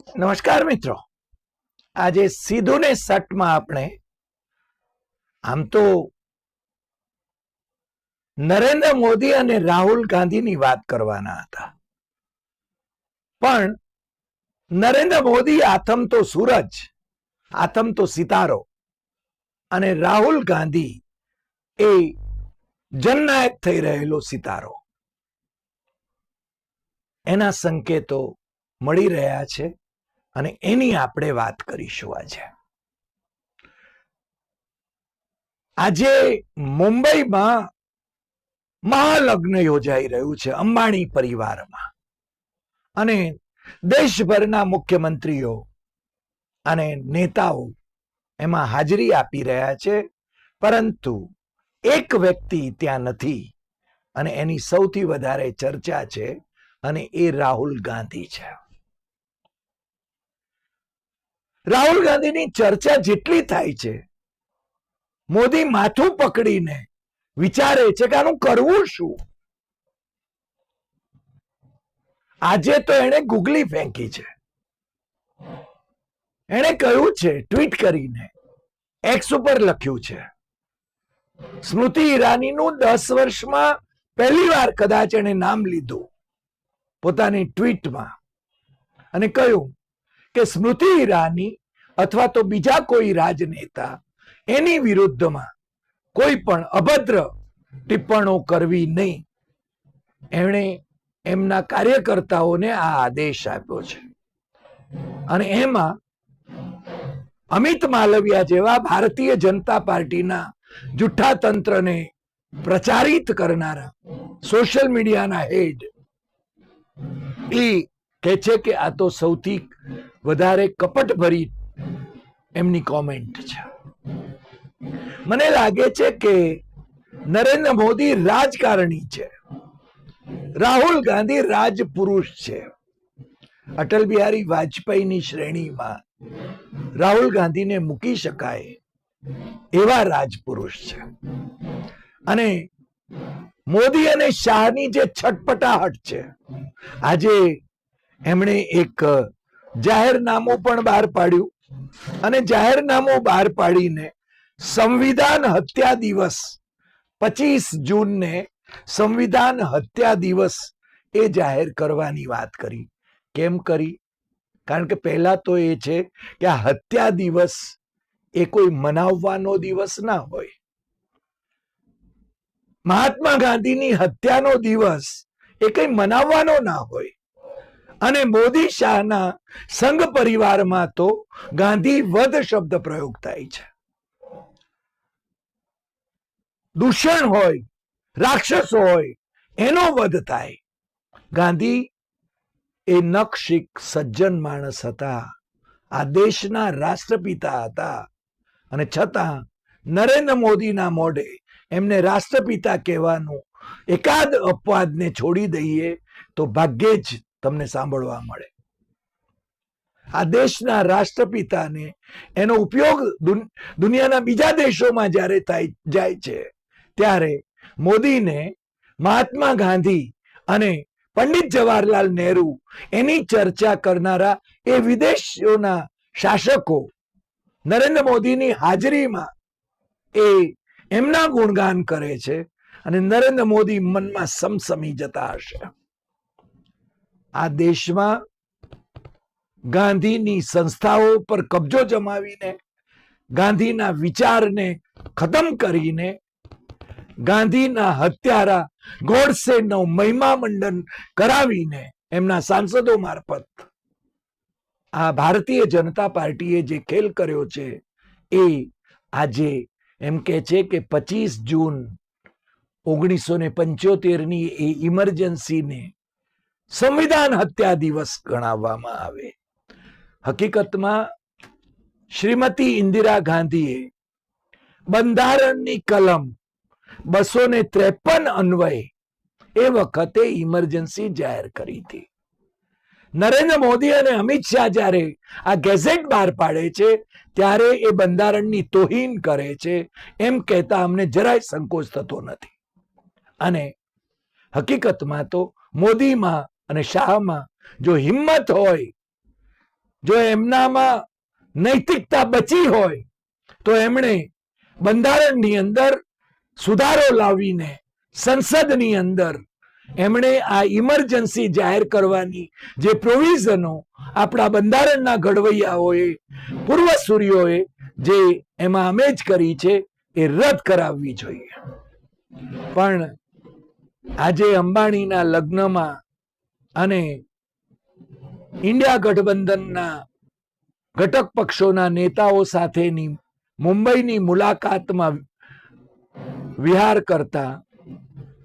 નમસ્કાર મિત્રો. આજે સીધું ને સટમાં આપણે આમ તો નરેન્દ્ર મોદી અને રાહુલ ગાંધીની વાત કરવાના હતા. પણ નરેન્દ્ર મોદી આથમ તો સૂરજ, આથમ તો સિતારો અને રાહુલ ગાંધી એ જનનાયક થઈ રહેલો સિતારો. એના સંકેતો મળી રહ્યા છે. અને એની આપણે વાત કરીશું આજે. આજે મુંબઈમાં મહાલગ્ન યોજાઈ રહ્યું છે અંબાણી પરિવારમાં. અને દેશભરના મુખ્યમંત્રીઓ અને નેતાઓ એમાં હાજરી આપી રહ્યા છે, પરંતુ એક વ્યક્તિ ત્યાં નથી અને એની સૌથી વધારે ચર્ચા છે અને એ રાહુલ ગાંધી છે. રાહુલ ગાંધીની ચર્ચા જેટલી થાય છે, મોદી માથું પકડીને વિચારે છે કે આનું કરવું શું? આજે તો એણે ગુગલી ફેંકી છે. એણે કહ્યું છે, ટ્વીટ કરીને એક્સ ઉપર લખ્યું છે, સ્મૃતિ ઈરાનીનું દસ વર્ષમાં પહેલી વાર કદાચ એણે નામ લીધું પોતાની ટ્વીટમાં અને કહ્યું કે સ્મૃતિ ઈરાની અથવા તો બીજા કોઈ રાજનેતા એની વિરુદ્ધમાં કોઈ પણ અભદ્ર ટિપ્પણો કરવી નહીં. એમણે એમના કાર્યકર્તાઓને આ આદેશ આપ્યો છે. અને એમાં અમિત માલવિયા જેવા ભારતીય જનતા પાર્ટીના જુઠ્ઠા તંત્રને પ્રચારિત કરનારા સોશિયલ મીડિયાના હેડ એ કહે છે કે આ તો સૌથી વધારે કપટ ભરી એમની કોમેન્ટ છે. મને લાગે છે કે નરેન્દ્ર મોદી રાજકારણી છે. રાહુલ ગાંધી રાજપુરુષ છે. અટલ બિહારી વાજપેયીની શ્રેણીમાં રાહુલ ગાંધીને મૂકી શકાય એવા રાજપુરુષ છે. અને મોદી અને શાહની જે છટપટાહટ છે, આજે એમણે એક જાહેરનામું પણ બહાર પાડ્યું. અને જાહેરનામું બહાર પાડીને સંવિધાન હત્યા દિવસ પચીસ જૂનને સંવિધાન હત્યા દિવસ એ જાહેર કરવાની વાત કરી. કેમ કરી? કારણ કે પહેલા તો એ છે કે આ હત્યા દિવસ એ કોઈ મનાવવાનો દિવસ ના હોય. મહાત્મા ગાંધીની હત્યાનો દિવસ એ કઈ મનાવવાનો ના હોય. અને મોદી શાહના સંઘ પરિવારમાં તો ગાંધી વધ શબ્દ પ્રયોગ થાય છે. દૂષણ હોય, રાક્ષસ હોય, એનો વધ થાય. ગાંધી એ નક્ષિક સજ્જન માણસ હતા, આ દેશના રાષ્ટ્રપિતા હતા. અને છતાં નરેન્દ્ર મોદીના મોઢે એમને રાષ્ટ્રપિતા કહેવાનું એકાદ અપવાદને છોડી દઈએ તો ભાગ્યે જ તમને સાંભળવા મળે. આ દેશના રાષ્ટ્રપિતાને એનો ઉપયોગ દુનિયાના બીજા દેશોમાં જ્યારે થાય, જાય છે, ત્યારે મોદીને મહાત્મા ગાંધી અને પંડિત જવાહરલાલ નહેરુ એની ચર્ચા કરનારા એ વિદેશોના શાસકો નરેન્દ્ર મોદીની હાજરીમાં એ એમના ગુણગાન કરે છે અને નરેન્દ્ર મોદી મનમાં સમસમી જતા હશે. આ દેશમાં ગાંધીની સંસ્થાઓ પર કબજો જમાવીને, ગાંધીના વિચારને ખતમ કરીને, ગાંધીના હત્યારા ગોડસેનો મહિમા મંડન કરાવીને એમના સાંસદો મારફત આ ભારતીય જનતા પાર્ટીએ જે ખેલ કર્યો છે એ આજે એમ કે છે કે પચીસ જૂન ઓગણીસો ને પંચોતેરની એ ઇમરજન્સીને સંવિધાન હત્યા દિવસ ગણાવવામાં આવે. હકીકતમાં શ્રીમતી ઇન્દિરા ગાંધીએ બંધારણની કલમ બસો ને ત્રેપન અન્વયે એ વખતે ઇમરજન્સી જાહેર કરી હતી. નરેન્દ્ર મોદી અને અમિત શાહ જ્યારે આ ગેઝેટ બહાર પાડે છે, ત્યારે એ બંધારણની તોહીન કરે છે એમ કહેતા અમને જરાય સંકોચ થતો નથી. અને હકીકતમાં તો મોદીમાં અને શાહમાં જો હિંમત હોય, જો એમનામાં નૈતિકતા બચી હોય, તો એમણે બંધારણની અંદર સુધારો લાવીને સંસદની અંદર એમણે આ ઇમરજન્સી જાહેર કરવાની જે પ્રોવિઝનો આપણા બંધારણના ઘડવૈયાઓએ, પૂર્વસૂરીઓએ જે એમાં અમેજ કરી છે એ રદ કરાવવી જોઈએ. પણ આજે અંબાણીના લગ્નમાં અને ઇન્ડિયા ગઠબંધનના ઘટક પક્ષોના નેતાઓ સાથેની મુંબઈની મુલાકાતમાં વિહાર કરતા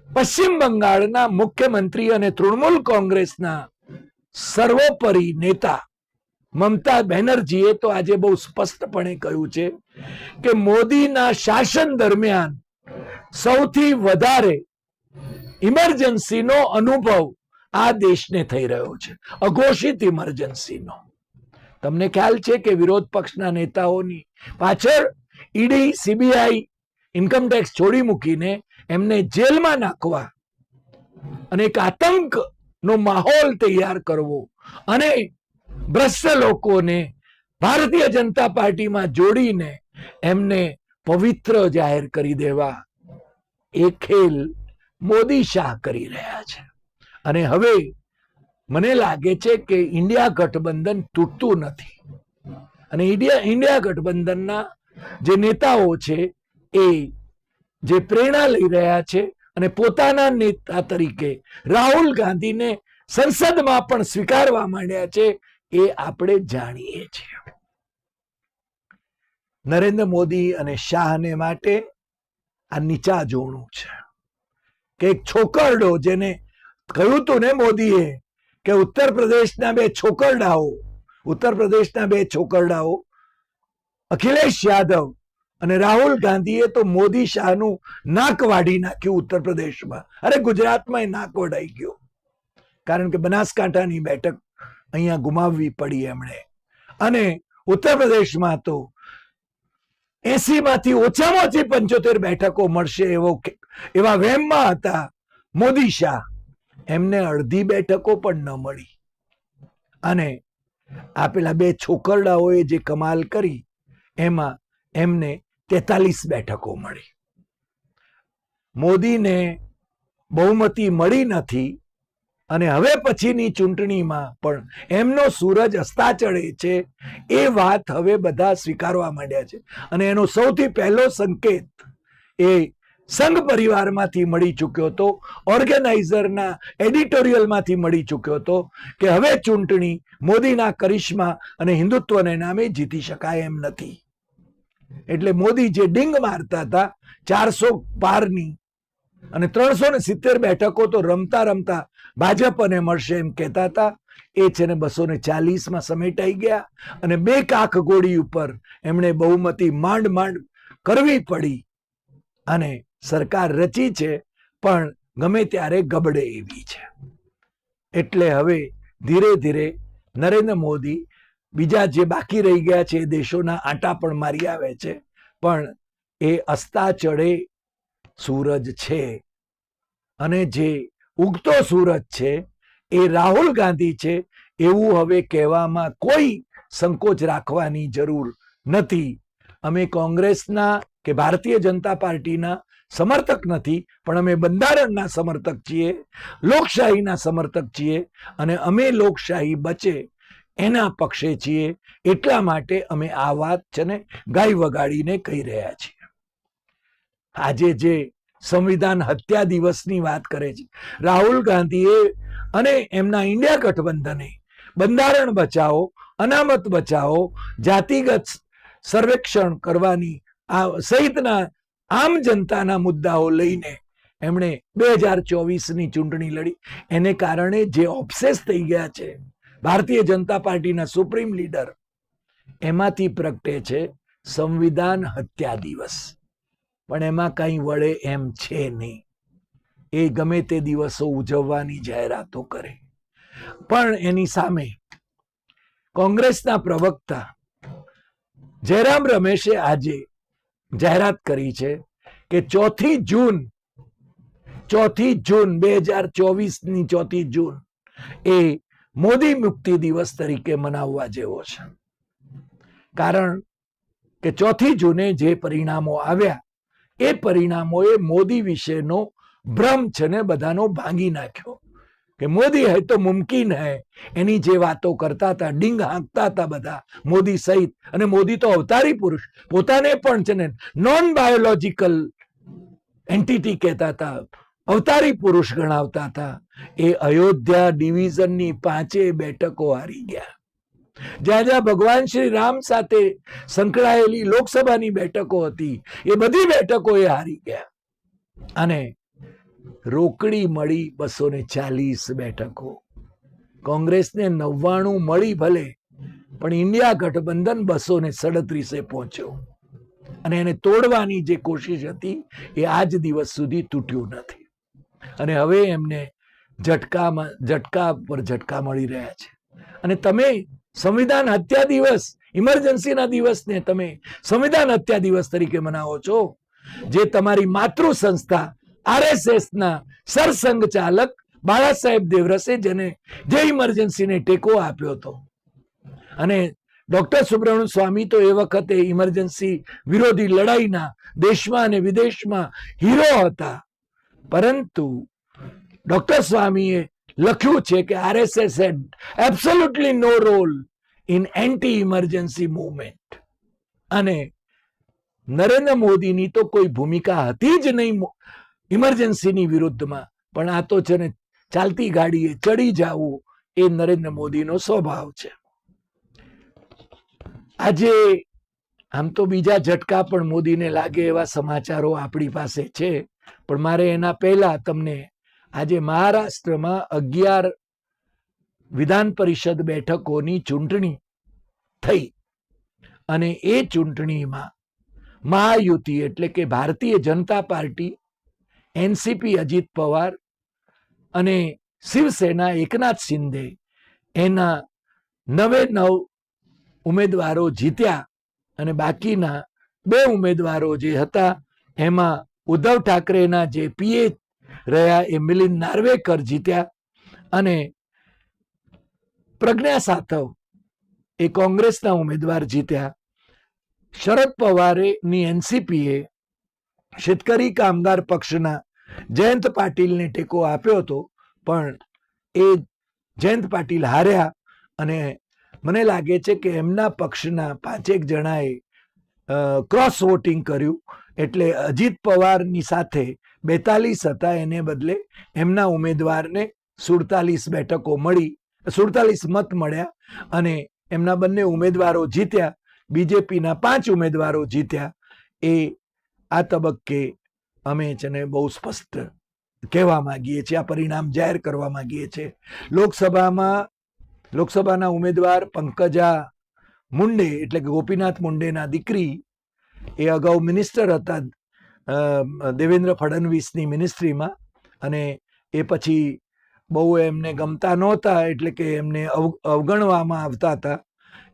પશ્ચિમ બંગાળના મુખ્યમંત્રી અને તૃણમૂલ કોંગ્રેસના સર્વોપરી નેતા મમતા બેનર્જીએ તો આજે બહુ સ્પષ્ટપણે કહ્યું છે કે મોદીના શાસન દરમિયાન સૌથી વધારે ઇમરજન્સીનો અનુભવ આ દેશને થઈ રહ્યો છે. અઘોષિત ઇમરજન્સીનો. તમને ખ્યાલ છે કે વિરોધ પક્ષના નેતાઓની પાછળ ઈડી, સીબીઆઈ ઇન્કમટેક્સ છોડી મૂકીને એમને જેલમાં નાખવા અને એક આતંકનો માહોલ તૈયાર કરવો અને ભ્રષ્ટ લોકોને ભારતીય જનતા પાર્ટીમાં જોડીને એમને પવિત્ર જાહેર કરી દેવા. એ ખેલ મોદી શાહ કરી રહ્યા છે. અને હવે મને લાગે છે કે ઇન્ડિયા ગઠબંધન તૂટતું નથી. અને ઇન્ડિયા ઇન્ડિયા ગઠબંધનના જે નેતાઓ છે એ જે પ્રેરણા લઈ રહ્યા છે અને પોતાના નેતા તરીકે રાહુલ ગાંધીને સંસદમાં પણ સ્વીકારવા માંડ્યા છે એ આપણે જાણીએ છીએ. નરેન્દ્ર મોદી અને શાહને માટે આ નીચા જોણું છે. કે એક છોકરડો જેને કહ્યું તું ને મોદીએ કે ઉત્તર પ્રદેશના બે છોકરડાઓ, ઉત્તર પ્રદેશના બે છોકરડાઓ, અખિલેશ યાદવ અને રાહુલ ગાંધીએ તો મોદી શાહનું નાક વાઢી નાખ્યું ઉત્તર પ્રદેશમાં. અરે ગુજરાતમાં નાક વઢાઈ ગયું. કારણ કે બનાસકાંઠાની બેઠક અહીંયા ગુમાવવી પડી એમણે. અને ઉત્તર પ્રદેશમાં તો એસી માંથી ઓછામાં ઓછી પંચોતેર બેઠકો મળશે એવો એવા વહેમમાં હતા મોદી શાહ. એમને અડધી બેઠકો પણ ન મળી. અને આ પેલા બે છોકરડાઓએ જે કમાલ કરી, એમાં એમને તેતાલીસ બેઠકો મળી. મોદીને બહુમતી મળી નથી અને હવે પછીની ચૂંટણીમાં પણ એમનો સૂરજ અસ્તાચળે છે એ વાત હવે બધા સ્વીકારવા માંડ્યા છે. અને એનો સૌથી પહેલો સંકેત એ સંઘ પરિવારમાંથી મળી ચૂક્યો હતો, ઓર્ગેનાઇઝરના એડિટોરિયલમાંથી મળી ચૂક્યો હતો કે હવે ચૂંટણી મોદીના કરિશ્મા અને હિન્દુત્વને નામે જીતી શકાય એમ નથી. એટલે મોદી જે ડિંગ મારતા હતા, ચારસો પારની અને ત્રણસો ને સિત્તેર બેઠકો તો રમતા રમતા ભાજપને મળશે એમ કહેતા હતા, એ છે ને બસો ને ચાલીસમાં સમેટાઈ ગયા અને બે કાક ગોળી ઉપર એમણે બહુમતી માંડ માંડ કરવી પડી અને સરકાર રચી છે, પણ ગમે ત્યારે ગબડે એવી છે. એટલે હવે ધીરે ધીરે નરેન્દ્ર મોદી બીજા જે બાકી રહી ગયા છે એ દેશોના આટા પણ મારી આવે છે, પણ એ અસ્તા ચડે સૂરજ છે. અને જે ઉગતો સૂરજ છે એ રાહુલ ગાંધી છે એવું હવે કહેવામાં કોઈ સંકોચ રાખવાની જરૂર નથી. અમે કોંગ્રેસના કે ભારતીય જનતા પાર્ટીના સમર્થક નથી, પણ અમે બંધારણના સમર્થક છીએ, લોકશાહીના સમર્થક છીએ અને અમે લોકશાહી બચે એના પક્ષે છીએ, એટલા માટે અમે આ વાત છે ને ગાય વગાડીને કહી રહ્યા છીએ. આજે જે સંવિધાન હત્યા દિવસની વાત કરે છે, રાહુલ ગાંધીએ અને એમના ઇન્ડિયા ગઠબંધને બંધારણ બચાવો, અનામત બચાવો, જાતિગત સર્વેક્ષણ કરવાની આ સહિતના આમ જનતાના મુદ્દાઓ લઈને એમણે બે હજાર ચોવીસની ચૂંટણી લડી. એને કારણે જે ઓબ્સેસ થઈ ગયા છે, ભારતીય જનતા પાર્ટીના સુપ્રીમ લીડર એમાંથી પ્રગટે છે સંવિધાન હત્યા દિવસ. પણ એમાં કઈ વળે એમ છે નહીં. એ ગમે તે દિવસો ઉજવવાની જાહેરાતો કરે. પણ એની સામે કોંગ્રેસના પ્રવક્તા જયરામ રમેશે આજે જાહેરાત કરી છે કે ચોથી જૂન ચોથી જૂન બે હજાર ચોવીસની ચોથી જૂન એ મોદી મુક્તિ દિવસ તરીકે મનાવવા જેવો છે. કારણ કે ચોથી જૂને જે પરિણામો આવ્યા, એ પરિણામોએ મોદી વિશેનો ભ્રમ છે ને બધાનો ભાંગી નાખ્યો. કે મોદી હૈ તો મુમકિન હૈ. એની જે વાતો કરતા હતા, ડીંગ હાંકતા હતા બધા, મોદી સહિત. અને મોદી તો અવતારી પુરુષ. પોતાને પણ છે ને નોન બાયોલોજીકલ એન્ટિટી કહેતા હતા. અવતારી પુરુષ ગણાવતા હતા. એ અયોધ્યા ડિવિઝનની પાંચે બેઠકો હારી ગયા. જ્યાં જ્યાં ભગવાન શ્રી રામ સાથે સંકળાયેલી લોકસભાની બેઠકો હતી, એ બધી બેઠકો એ હારી ગયા. અને રોકડી મળી બસો ને ચાલીસ બેઠકો. કોંગ્રેસને નવ્વાણું મળી ભલે, પણ ઇન્ડિયા ગઠબંધન બસો ને સડત્રીસે પહોંચ્યો. અને એને તોડવાની જે કોશિશ હતી, એ આજ દિવસ સુધી તૂટ્યું નથી. અને હવે એમને ઝટકામાં, ઝટકા પર ઝટકા મળી રહ્યા છે. અને તમે સંવિધાન હત્યા દિવસ, ઇમરજન્સીના દિવસને તમે સંવિધાન હત્યા દિવસ તરીકે મનાવો છો, જે તમારી માતૃ સંસ્થા આરએસએસ ના સરસંઘ ચાલક બાળા સાહેબ દેવરસે જેને જે ઇમરજન્સીને ટેકો આપ્યો હતો. અને ડોક્ટર સુબ્રમણ્ય સ્વામી તો એ વખતે ઇમરજન્સી વિરોધી લડાઈના દેશમાં અને વિદેશમાં હીરો હતા. પરંતુ ડોક્ટર સ્વામીએ લખ્યું છે કે RSS had absolutely no role in anti emergency movement અને નરેન્દ્ર મોદીની તો કોઈ ભૂમિકા હતી જ નહીં ઇમરજન્સીની વિરુદ્ધમાં. પણ આ તો છે ને, ચાલતી ગાડીએ ચડી જવું એ નરેન્દ્ર મોદીનો સ્વભાવ છે. આજે આમ તો બીજા ઝટકા પણ મોદીને લાગે એવા સમાચારો આપણી પાસે છે. પણ મારે એના પહેલા તમને આજે મહારાષ્ટ્રમાં અગિયાર વિધાન પરિષદ બેઠકોની ચૂંટણી થઈ. અને એ ચૂંટણીમાં મહાયુતિ એટલે કે ભારતીય જનતા પાર્ટી એનસીપી અજીત પવાર અને શિવસેના એકનાથ શિંદે એના નવે નવ ઉમેદવારો જીત્યા અને બાકીના બે ઉમેદવારો જે હતા, એમાં ઉદ્ધવ ઠાકરેના જે પીએ રહ્યા એ મિલિંદ નાર્વેકર જીત્યા અને પ્રજ્ઞા સાતવ એ કોંગ્રેસના ઉમેદવાર જીત્યા. શરદ પવારે ની એનસીપીએ શેતકરી કામદાર પક્ષના જયંત પાટીલને ટેકો આપ્યો હતો, પણ એ જયંત પાટીલ હાર્યા અને મને લાગે છે કે એમના પક્ષના પાંચેક જણાએ ક્રોસ વોટિંગ કર્યું. એટલે અજીત પવારની સાથે બેતાલીસ હતા, એને બદલે એમના ઉમેદવારને સુડતાલીસ બેઠકો મળી, સુડતાલીસ મત મળ્યા અને એમના બંને ઉમેદવારો જીત્યા. બીજેપીના પાંચ ઉમેદવારો જીત્યા. એ આ તબક્કે અમે છે ને બહુ સ્પષ્ટ કહેવા માંગીએ છીએ, આ પરિણામ જાહેર કરવા માંગીએ છીએ. લોકસભામાં, લોકસભાના ઉમેદવાર પંકજા મુંડે, એટલે કે ગોપીનાથ મુંડેના દીકરી, એ અગાઉ મિનિસ્ટર હતા દેવેન્દ્ર ફડણવીસની મિનિસ્ટ્રીમાં, અને એ પછી બહુ એમને ગમતા નહોતા, એટલે કે એમને અવ- અવગણવામાં આવતા હતા.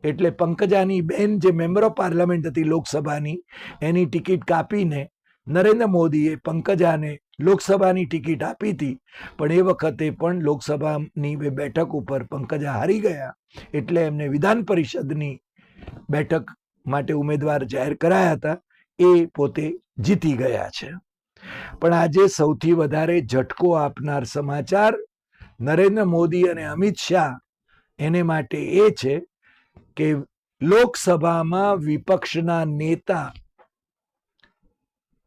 એટલે પંકજાની બેન જે મેમ્બર ઓફ પાર્લામેન્ટ હતી લોકસભાની, એની ટિકિટ કાપીને નરેન્દ્ર મોદીએ પંકજાને લોકસભાની ટિકિટ આપી હતી. પણ એ વખતે પણ લોકસભાની બે બેઠક ઉપર પંકજા હારી ગયા. એટલે એમને વિધાન પરિષદની બેઠક માટે ઉમેદવાર જાહેર કરાયા હતા. એ પોતે જીતી ગયા છે. પણ આજે સૌથી વધારે ઝટકો આપનાર સમાચાર નરેન્દ્ર મોદી અને અમિત શાહ એને માટે એ છે કે લોકસભામાં વિપક્ષના નેતા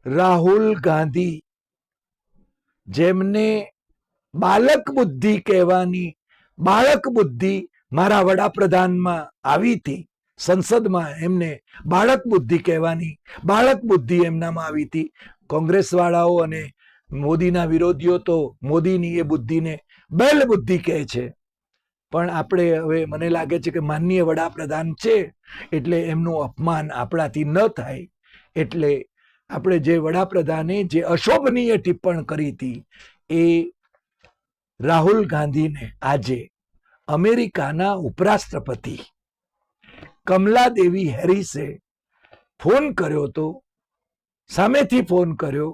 રાહુલ ગાંધી, જેમને બાલક બુદ્ધિ કહેવાની, બાળક બુદ્ધિ મારા વડાપ્રધાનમાં આવી હતી, સંસદમાં એમને બાળક બુદ્ધિ કહેવાની, બાળક બુદ્ધિ એમનામાં આવી હતી. કોંગ્રેસ વાળાઓ અને મોદીના વિરોધીઓ તો મોદીની એ બુદ્ધિને બેલ બુદ્ધિ કહે છે. પણ આપણે હવે મને લાગે છે કે માનનીય વડાપ્રધાન છે, એટલે એમનું અપમાન આપણાથી ન થાય, એટલે આપણે જે વડાપ્રધાને જે અશોભનીય ટિપ્પણ કરી હતી, એ રાહુલ ગાંધીને આજે અમેરિકાના ઉપરાષ્ટ્રપતિ કમલા દેવી હેરિસે ફોન કર્યો તો સામેથી ફોન કર્યો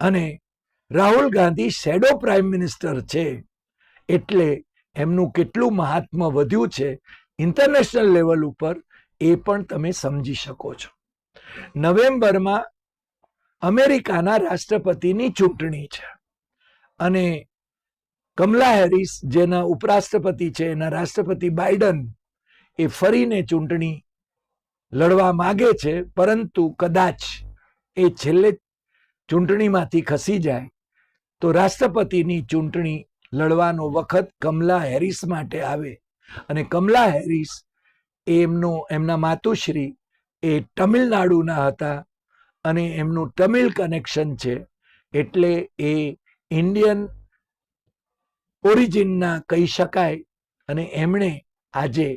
અને Rahul Gandhi shadow prime minister છે એટલે એમનું કેટલું મહાત્મ વધ્યું છે ઇન્ટરનેશનલ લેવલ ઉપર એ પણ તમે સમજી શકો છો. નવેમ્બરમાં અમેરિકાના રાષ્ટ્રપતિની ચૂંટણી છે. અને કમલા હેરિસ, જેના ઉપરાષ્ટ્રપતિ છે, એના રાષ્ટ્રપતિ બાઇડન, એ ફરીને ચૂંટણી લડવા માગે છે, પરંતુ કદાચ એ છેલ્લે ચૂંટણીમાંથી ખસી જાય, તો રાષ્ટ્રપતિની ચૂંટણી લડવાનો વખત કમલા હેરિસ માટે આવે. અને કમલા હેરિસ એમનો, એમના માતુશ્રી એ તમિલનાડુના હતા અને એમનું તમિલ કનેક્શન છે, એટલે એ ઇન્ડિયન ઓરિજિનના કહી શકાય. અને એમણે આજે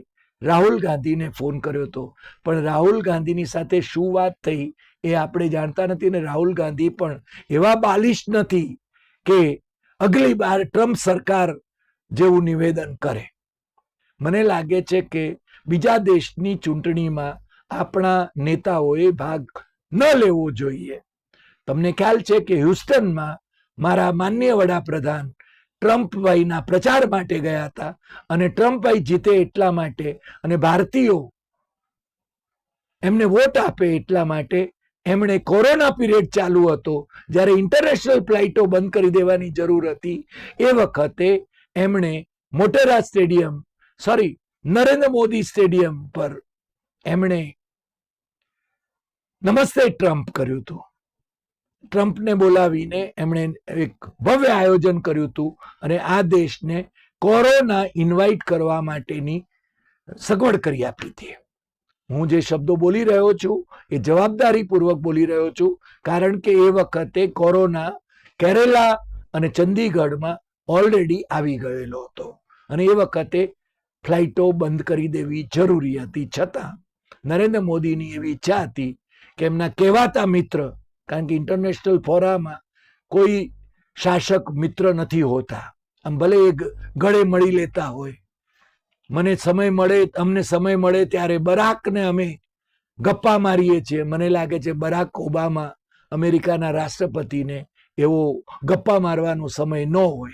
રાહુલ ગાંધીને ફોન કર્યો હતો પણ રાહુલ ગાંધીની સાથે શું વાત થઈ એ આપણે જાણતા નથી અને રાહુલ ગાંધી પણ એવા બાલિશ નથી કે અગલી બાર ટ્રમ્પ સરકાર જેવું નિવેદન કરે. મને લાગે છે કે બીજા દેશની ચૂંટણીમાં આપણા નેતાઓએ ભાગ ન લેવો જોઈએ. તમને ખ્યાલ છે કે હ્યુસ્ટનમાં મારા માન્ય વડાપ્રધાન ટ્રમ્પભાઈના પ્રચાર માટે ગયા હતા અને ટ્રમ્પભાઈ જીતે એટલા માટે અને ભારતીયો એમને વોટ આપે એટલા માટે એમણે કોરોના પીરિયડ ચાલુ હતો. જ્યારે ઇન્ટરનેશનલ ફ્લાઇટો બંધ કરી દેવાની જરૂર હતી એ વખતે એમણે Motera stadium, sorry, Narendra Modi stadium પર એમણે નમસ્તે, ટ્રમ્પ કર્યું હતું ટ્રમ્પને બોલાવીને એમણે એક ભવ્ય આયોજન કર્યું હતું અને આ દેશને કોરોના ઇન્વાઇટ કરવા માટેની સગવડ કરી આપી હતી. હું જે શબ્દો બોલી રહ્યો છું એ જવાબદારીપૂર્વક બોલી રહ્યો છું, કારણ કે એ વખતે કોરોના કેરેલા અને ચંદીગઢમાં ઓલરેડી આવી ગયેલો હતો. અને એ વખતે ફ્લાઇટો બંધ કરી દેવી જરૂરી હતી. છતાં નરેન્દ્ર મોદીની એવી ઈચ્છા હતી કે એમના કહેવાતા મિત્ર, કારણ કે ઇન્ટરનેશનલ ફોરામાં કોઈ શાસક મિત્ર નથી હોતા. આમ ભલે એ ગળે મળી લેતા હોય. મને સમય મળે, અમને સમય મળે ત્યારે બરાકને અમે ગપ્પા મારીએ છીએ. મને લાગે છે બરાક ઓબામા અમેરિકાના રાષ્ટ્રપતિને એવો ગપ્પા મારવાનો સમય ન હોય.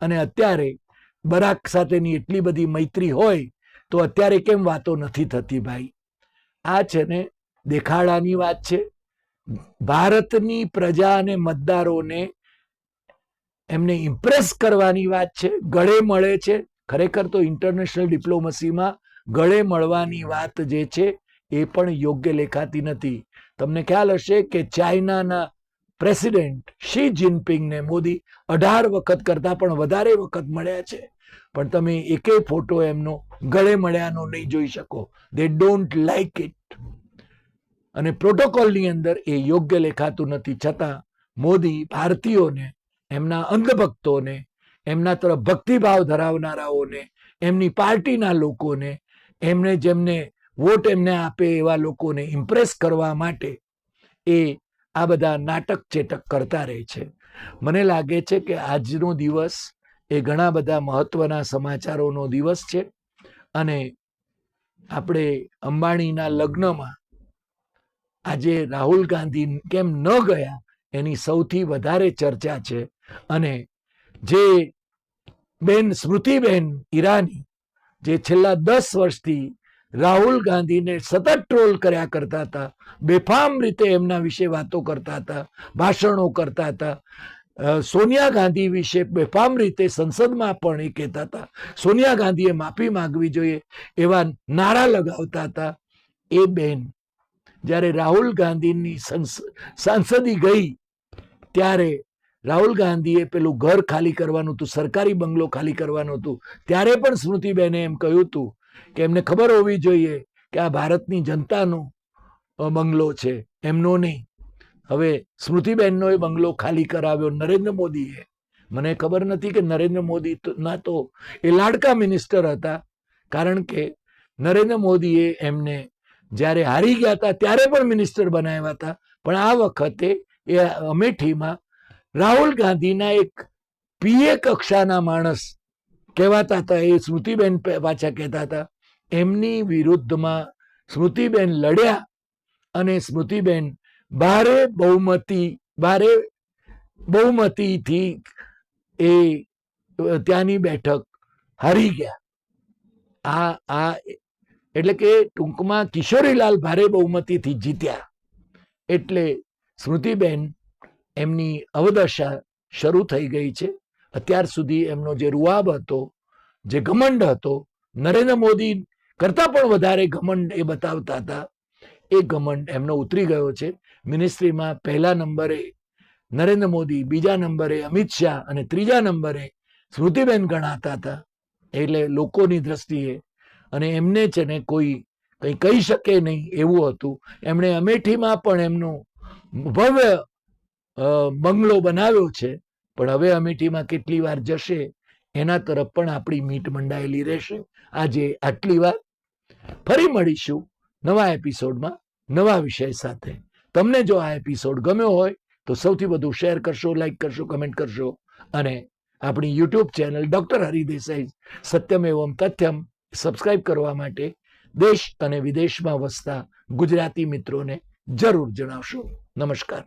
અને અત્યારે બરાક સાથેની એટલી બધી મૈત્રી હોય, તો અત્યારે કેમ વાતો નથી થતી ભાઈ? આ છે ને દેખાડાની વાત છે. ભારતની પ્રજા અને મતદારોને એમને ઇમ્પ્રેસ કરવાની વાત છે. ગળે મળે છે. ખરેખર તો ઇન્ટરનેશનલ ડિપ્લોમસીમાં ગળે મળવાની વાત જે છે એ પણ યોગ્ય લેખાતી નથી. તમને ખ્યાલ હશે કે ચાઇનાના પ્રેસિડેન્ટ શી જિનપિંગને મોદી અઢાર વખત કરતાં પણ વધારે વખત મળ્યા છે. પણ તમે એકેય ફોટો એમનો ગળે મળ્યાનો નહીં જોઈ શકો. દે ડોન્ટ લાઈક ઇટ અને પ્રોટોકોલની અંદર એ યોગ્ય લેખાતું નથી. છતાં મોદી ભારતીયોને, એમના અંધભક્તોને, એમના તરફ ભક્તિભાવ ધરાવનારાઓને, એમની પાર્ટીના લોકોને, એમને જેમને વોટ એમને આપે એવા લોકોને ઇમ્પ્રેસ કરવા માટે એ આ બધા નાટક ચેટક કરતા રહે છે. મને લાગે છે કે આજનો દિવસ એ ઘણા બધા મહત્વના સમાચારોનો દિવસ છે અને આપણે અંબાણીના લગ્નમાં આજે રાહુલ ગાંધી કેમ ન ગયા એની સૌથી વધારે ચર્ચા છે. અને જે બેન સ્મૃતિબેન ઈરાની, જે છેલ્લા દસ વર્ષથી રાહુલ ગાંધીને સતત ટ્રોલ કર્યા કરતા હતા, બેફામ રીતે એમના વિશે વાતો કરતા હતા, ભાષણો કરતા હતા સોનિયા ગાંધી વિશે બેફામ રીતે સંસદમાં પણ એ કહેતા હતા. સોનિયા ગાંધીએ માફી માંગવી જોઈએ એવા નારા લગાવતા હતા એ બેન. જ્યારે રાહુલ ગાંધીની સંસ- સાંસદી ગઈ, ત્યારે રાહુલ ગાંધીએ પેલું ઘર ખાલી કરવાનું હતું, સરકારી બંગલો ખાલી કરવાનું હતું. ત્યારે પણ સ્મૃતિબેને એમ કહ્યું હતું કે એમને ખબર હોવી જોઈએ કે આ ભારતની જનતાનો બંગલો છે. એમનો નહીં. હવે સ્મૃતિબેનનો એ બંગલો ખાલી કરાવ્યો નરેન્દ્ર મોદીએ. મને ખબર નથી કે નરેન્દ્ર મોદી ના તો એ લાડકા મિનિસ્ટર હતા. કારણ કે નરેન્દ્ર મોદીએ એમને જ્યારે હારી ગયા હતા, ત્યારે પણ મિનિસ્ટર બનાવ્યા હતા. પણ આ વખતે એ અમેઠીમાં રાહુલ ગાંધીના એક પીએ કક્ષાના માણસ કહેવાતા હતા, એ સ્મૃતિબેન પાછા કહેતા હતા. એમની વિરુદ્ધમાં સ્મૃતિબેન લડ્યા અને સ્મૃતિબેન ભારે બહુમતી ભારે બહુમતીથી એ ત્યાંની બેઠક હારી ગયા. આ આ એટલે કે ટૂંકમાં કિશોરીલાલ ભારે બહુમતીથી જીત્યા. એટલે સ્મૃતિબેન એમની અવદશા શરૂ થઈ ગઈ છે. અત્યાર સુધી એમનો જે રૂઆબ હતો, જે ઘમંડ હતો, નરેન્દ્ર મોદી કરતા પણ વધારે ઘમંડ એ બતાવતા હતા. એ ઘમંડ એમનો ઉતરી ગયો છે. મિનિસ્ટ્રીમાં પહેલા નંબરે નરેન્દ્ર મોદી, બીજા નંબરે અમિત શાહ અને ત્રીજા નંબરે સ્મૃતિબેન ગણાતા હતા. એટલે લોકોની દ્રષ્ટિએ અને એમને છે ને કોઈ કંઈ કહી શકે નહીં એવું હતું. એમણે અમેઠીમાં પણ એમનું ભવ્ય બંગલો બનાવ્યો છે. પણ હવે અમેઠીમાં કેટલી વાર જશે એના તરફ પણ આપણી મીટ મંડાયેલી રહેશે. આજે આટલી વાર ફરી મળીશું નવા એપિસોડમાં નવા વિષય સાથે. તમને જો આ એપિસોડ ગમ્યો હોય તો સૌથી વધુ શેર કરશો, લાઈક કરશો, કમેન્ટ કરશો અને આપણી YouTube channel doctor Hari Desai Satyam Evam Tathyam subscribe કરવા માટે દેશ અને વિદેશમાં વસતા ગુજરાતી મિત્રોને જરૂર જણાવશો. નમસ્કાર.